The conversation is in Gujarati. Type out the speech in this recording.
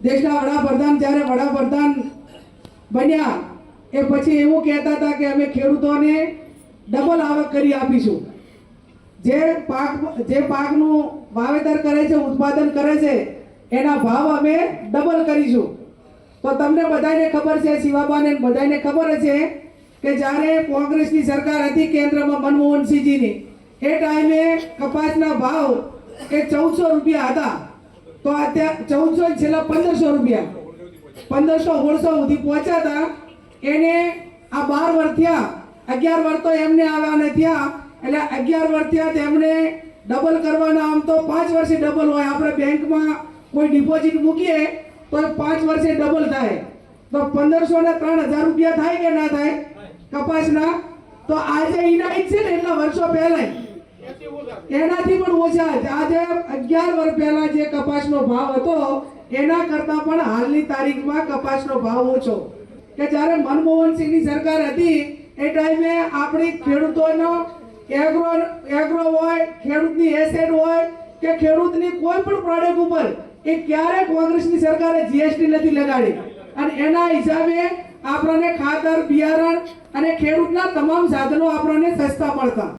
દેશના વડાપ્રધાન જ્યારે વડાપ્રધાન બન્યા. એ પછી એવું કહેતા હતા કે અમે ખેડૂતોને ડબલ આવક કરી આપીશું. જે પાક, જે પાકનું વાવેતર કરે છે, ઉત્પાદન કરે છે, એના ભાવ અમે ડબલ કરીશું. તો તમને બધાને ખબર છે, શિવાબાને બધાને ખબર છે કે જ્યારે કોંગ્રેસની સરકાર હતી કેન્દ્રમાં મનમોહનસિંહજીની, એ ટાઈમે કપાસના ભાવ એ ચૌદસો રૂપિયા હતા. તો અત્યારે ચૌદસો છેલ્લા પંદરસો રૂપિયા. પંદરસો ઓળસો સુધી પહોંચ્યા હતા. એને આ બાર વર્ષ થયા. અગિયાર વર્ષ તો એમને આવવાના થયા. એટલે અગિયાર વર્ષ થયા તેમણે ડબલ કરવાના. આમ તો પાંચ વર્ષે ડબલ હોય. આપણે બેંકમાં કોઈ ડિપોઝિટ મૂકીએ તો પાંચ વર્ષે ડબલ થાય. તો પંદરસો ને ત્રણ હજાર રૂપિયા થાય કે ના થાય? કપાસના. તો આજે ઇનાઇટ છે ને એટલા વર્ષો પહેલા એનાથી પણ ઓછા આજે અગિયાર વર્ષ પહેલા જે કપાસનો ભાવ હતો, એના કરતા પણ હાલની તારીખમાં કપાસનો ભાવ ઓછો. કે જ્યારે મનમોહનસિંહની સરકાર હતી, એ ટાઈમે આપણી ખેડૂતોનો એગ્રો એગ્રો હોય, ખેડૂતની એસેટ હોય, કે ખેડૂતની કોઈ પણ પ્રોડક્ટ ઉપર, એ ક્યારે કોંગ્રેસની સરકારે જીએસટી નથી લગાડી. અને એના હિસાબે આપણને ખાતર, બિયારણ અને ખેડૂતના તમામ સાધનો આપણને સસ્તા પડતા